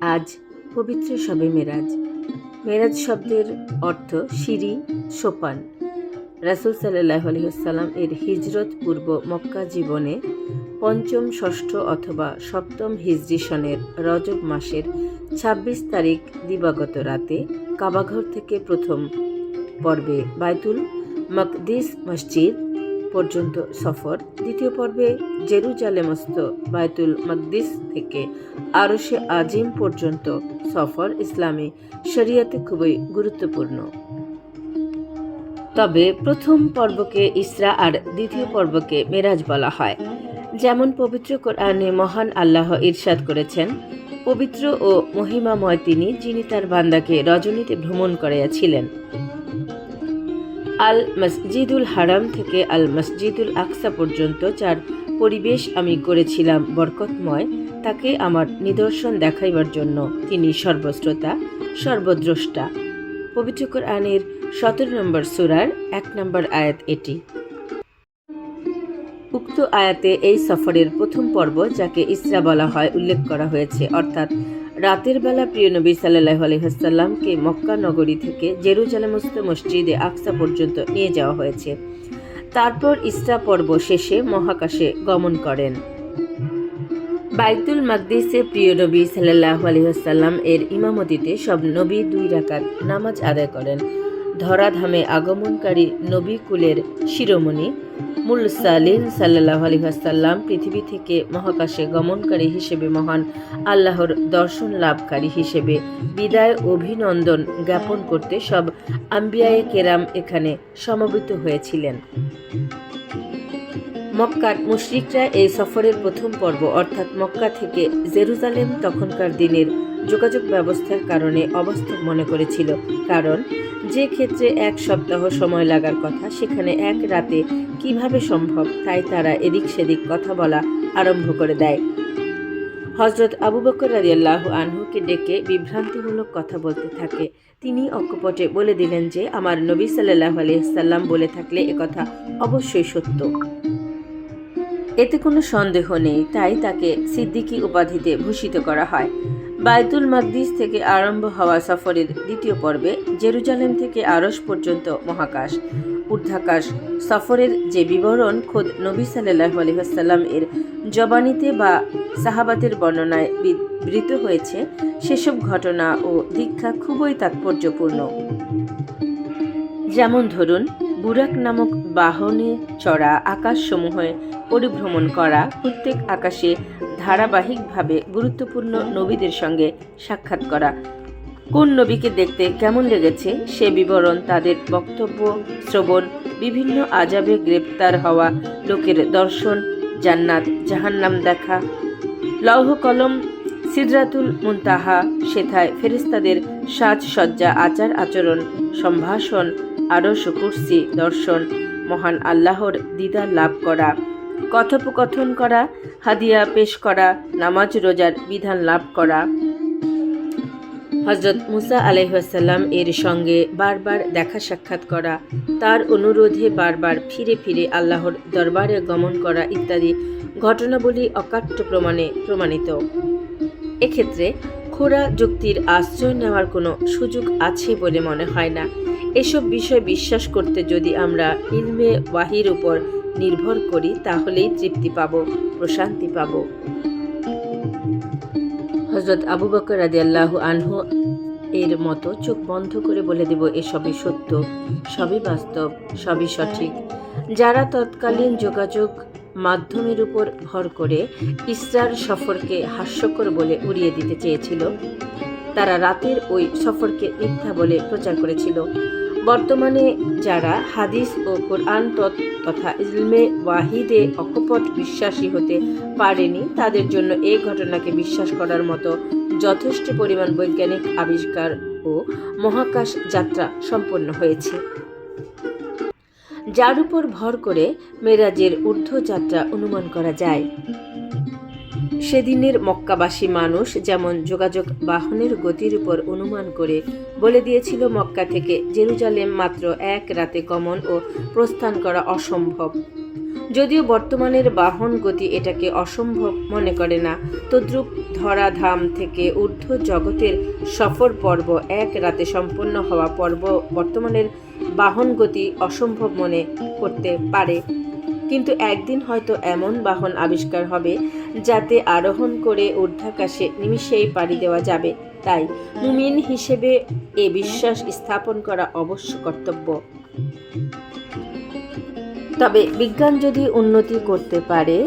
আজ পবিত্র শবে মেরাজ। মেরাজ শব্দের অর্থ সিঁড়ি, সোপান। রাসুল সাল্লাহ আলহিহাল্লাম এর হিজরত পূর্ব মক্কা জীবনে পঞ্চম, ষষ্ঠ অথবা সপ্তম হিজরি সনের রজব মাসের ২৬ তারিখ দিবাগত রাতে কাবাঘর থেকে প্রথম পর্বে বাইতুল মকদিস মসজিদ পর্যন্ত সফর। দ্বিতীয় পর্বে জেরুজালেমস্ত বায়তুল মকদিস থেকে আরশে আজিম পর্যন্ত সফর ইসলামী শরিয়াতে খুবই গুরুত্বপূর্ণ। তবে প্রথম পর্বকে ইসরা আর দ্বিতীয় পর্বকে মেরাজ বলা হয়। যেমন পবিত্র কোরআনে মহান আল্লাহ ইরশাদ করেছেন, পবিত্র ও মহিমাময় তিনি যিনি তার বান্দাকে রজনীতে ভ্রমণ করিয়াছিলেন। আল মসজিদুল হারাম থেকে আল মসজিদুল আকসা পর্যন্ত যার পরিবেশ আমি করেছিলাম বরকতময়, তাকে আমার নিদর্শন দেখাইবার জন্য। তিনি সর্বশ্রোতা, সর্বদ্রষ্টা। পবিত্র কোরআনের সতেরো নম্বর সুরার এক নম্বর আয়াত এটি। উক্ত আয়াতে এই সফরের প্রথম পর্ব, যাকে ইসরা বলা হয়, উল্লেখ করা হয়েছে। অর্থাৎ রাতের বেলা প্রিয় নবী সাল্লাহ আলহিহাসাল্লামকে মক্কা নগরী থেকে জেরুজালেমস্ত মসজিদে আকসা পর্যন্ত নিয়ে যাওয়া হয়েছে। তারপর ইসরা পর্ব শেষে মহাকাশে গমন করেন। বাইতুল মাকদিসে প্রিয় নবী সাল্লাহ আলহিহাসাল্লাম এর ইমামতিতে সব নবী দুই রাকাত নামাজ আদায় করেন। ধরাধামে আগমনকারী নবী কুলের শিরোমণি মুলসালিন সাল্লাহ আলহাসাল্লাম পৃথিবী থেকে মহাকাশে গমনকারী হিসেবে মহান, আল্লাহর দর্শন লাভকারী হিসেবে বিদায় অভিনন্দন জ্ঞাপন করতে সব আম্বিয়ায়ে কেরাম এখানে সমবেত হয়েছিলেন। মক্কার মুশরিকরা এই সফরের প্রথম পর্ব, অর্থাৎ মক্কা থেকে জেরুজালেম তখনকার দিনের যোগাযোগ ব্যবস্থার কারণে অবাস্তব মনে করেছিল। কারণ, যে ক্ষেত্রে এক সপ্তাহ সময় লাগার কথা, সেখানে এক রাতে কীভাবে সম্ভব, তাই তারা এদিক সেদিক কথা বলা আরম্ভ করে দেয়। হজরত আবু বকর রাজিয়াল্লাহ আনহুকে ডেকে বিভ্রান্তিমূলক কথা বলতে থাকে। তিনি অকপটে বলে দিলেন যে, আমার নবী সাল্লাহ আলিয়াল্লাম বলে থাকলে একথা অবশ্যই সত্য। এতে কোনো সন্দেহ নেই। তাই তাকে সিদ্দিকী উপাধিতে ভূষিত করা হয়। বায়তুল মাকদিস থেকে আরম্ভ হওয়া সফরের দ্বিতীয় পর্বে জেরুজালেম থেকে আরস পর্যন্ত মহাকাশ। ঊর্ধ্বাকাশ সফরের যে বিবরণ খোদ নবী সাল্লাহ আলহিহাসাল্লাম এর জবানিতে বা সাহাবাতের বর্ণনায় বিবৃত হয়েছে, সেসব ঘটনা ও দীক্ষা খুবই তাৎপর্যপূর্ণ। যেমন ধরুন বুরাক নামক বাহনে চড়া আকাশসমূহে পরিভ্রমণ করা প্রত্যেক আকাশে ধারাবাহিকভাবে গুরুত্বপূর্ণ নবীদের সঙ্গে সাক্ষাৎ করা। কোন নবীকে দেখতে কেমন লেগেছে সে বিবরণ তাদের বক্তব্য, শ্রবণ, বিভিন্ন আজাবে গ্রেপ্তার হওয়া লোকের দর্শন, জান্নাত, জাহান্নাম দেখা, লৌহ কলম, সিদরাতুল মুনতাহা, সেথায় ফেরিস্তাদের সাজসজ্জা আচার আচরণ সম্ভাষণ আরশ কুর্সি দর্শন, মহান আল্লাহর দিদার লাভ করা, কথোপকথন করা, হাদিয়া পেশ করা, নামাজ রোজার বিধান লাভ করা। হজরত মুসা আলহাসাল্লাম এর সঙ্গে বারবার দেখা সাক্ষাৎ করা, তার অনুরোধে বারবার ফিরে ফিরে আল্লাহর দরবারে গমন করা ইত্যাদি ঘটনাবলী অকাট্য প্রমাণে প্রমাণিত। এক্ষেত্রে খোরা যুক্তির আশ্রয় নেওয়ার কোনো সুযোগ আছে বলে মনে হয় না। এসব বিষয় বিশ্বাস করতে যদি আমরা ইলমে ওয়াহির উপর নির্ভর করি, তাহলেই তৃপ্তি পাব, প্রশান্তি পাব। হজরত আবু বকর রাজি আল্লাহ আনহু এর মতো চোখ বন্ধ করে বলে দেব, এসবই সত্য, সবই বাস্তব, সবই সঠিক। যারা তৎকালীন যোগাযোগ মাধ্যমের উপর ভর করে ইসরার সফরকে হাস্যকর বলে উড়িয়ে দিতে চেয়েছিল তারা রাতের ওই সফরকে মিথ্যা বলে প্রচার করেছিল। বর্তমানে যারা হাদিস ও কোরআন তথা ইলমে ওয়াহিদে অকপট বিশ্বাসী হতে পারেনি, তাদের জন্য এই ঘটনাকে বিশ্বাস করার মতো যথেষ্ট পরিমাণ বৈজ্ঞানিক আবিষ্কার ও মহাকাশ যাত্রা সম্পন্ন হয়েছে। যার উপর ভর করে মেরাজের ঊর্ধ্বযাত্রা অনুমান করা যায়। সেদিনের মক্কাবাসী মানুষ যেমন যোগাযোগ বাহনের গতির উপর অনুমান করে বলে দিয়েছিল মক্কা থেকে, জেরুজালেম মাত্র এক রাতে গমন ও প্রস্থান করা অসম্ভব। যদিও বর্তমানের বাহন গতি এটাকে অসম্ভব মনে করে না, তদ্রুপ ধরাধাম থেকে ঊর্ধ্ব জগতের সফর পর্ব এক রাতে সম্পন্ন হওয়া পর্ব বর্তমানের বাহন গতি অসম্ভব মনে করতে পারে। কিন্তু একদিন হয়তো এমন বাহন আবিষ্কার হবে যাতে আরোহণ করে ঊর্ধ্বাকাশে নিমিষেই পাড়ি দেওয়া যাবে। তাই মুমিন হিসেবে এ বিশ্বাস স্থাপন করা অবশ্য কর্তব্য। তবে বিজ্ঞান যদি উন্নতি করতে পারে,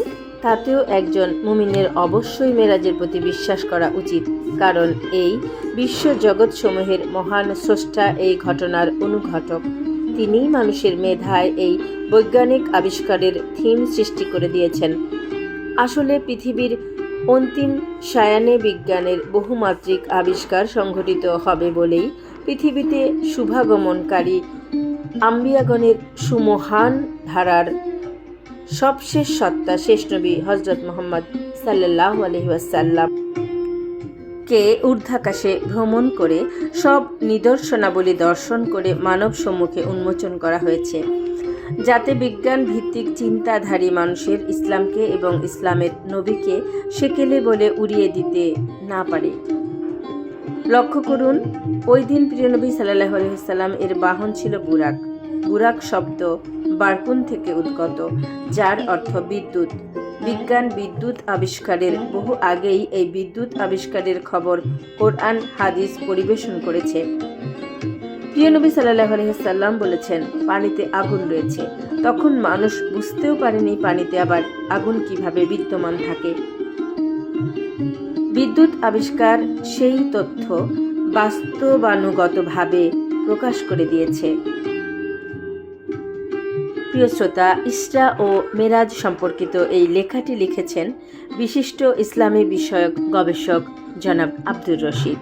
তাতেও একজন মুমিনের অবশ্যই মেরাজের প্রতি বিশ্বাস করা উচিত। কারণ এই বিশ্ব জগৎসমূহের মহান স্রষ্টা এই ঘটনার অনুঘটক। তিনিই মানুষের মেধায় এই বৈজ্ঞানিক আবিষ্কারের থিম সৃষ্টি করে দিয়েছেন। আসলে পৃথিবীর অন্তিম সায়ানে বিজ্ঞানের বহুমাত্রিক আবিষ্কার সংঘটিত হবে বলেই পৃথিবীতে শুভাগমনকারী আম্বিয়াগণের সুমহান ধারার সবশেষ সত্তা শেষ নবী হজরত মোহাম্মদ সাল্লাহ আলহিহাসাল্লাম কে ঊর্ধ্বাকাশে ভ্রমণ করে সব নিদর্শনাবলী দর্শন করে মানব সম্মুখে উন্মোচন করা হয়েছে। যাতে বিজ্ঞান ভিত্তিক চিন্তাধারী মানুষের ইসলামকে এবং ইসলামের নবীকে সেকেলে বলে উড়িয়ে দিতে না পারে। লক্ষ্য করুন, ওই দিন প্রিয়নবী সাল্লাহ আলহিসাল্লাম এর বাহন ছিল বুরাক। বুরাক শব্দ বারকুন থেকে উদ্গত, যার অর্থ বিদ্যুৎ। বিজ্ঞান বিদ্যুৎ আবিষ্কারের বহু আগেই এই বিদ্যুৎ আবিষ্কারের খবর কোরআন, হাদিস পরিবেশন করেছে। প্রিয় নবী সাল্লাহ আলহিসাল্লাম বলেছেন, পানিতে আগুন রয়েছে। তখন মানুষ বুঝতেও পারেনি পানিতে আবার আগুন কীভাবে বিদ্যমান থাকে। বিদ্যুৎ আবিষ্কার সেই তথ্য বাস্তবানুগতভাবে প্রকাশ করে দিয়েছে। প্রিয় শ্রোতা, ইসরা ও মেরাজ সম্পর্কিত এই লেখাটি লিখেছেন বিশিষ্ট ইসলামী বিষয়ক গবেষক জনাব আব্দুর রশিদ।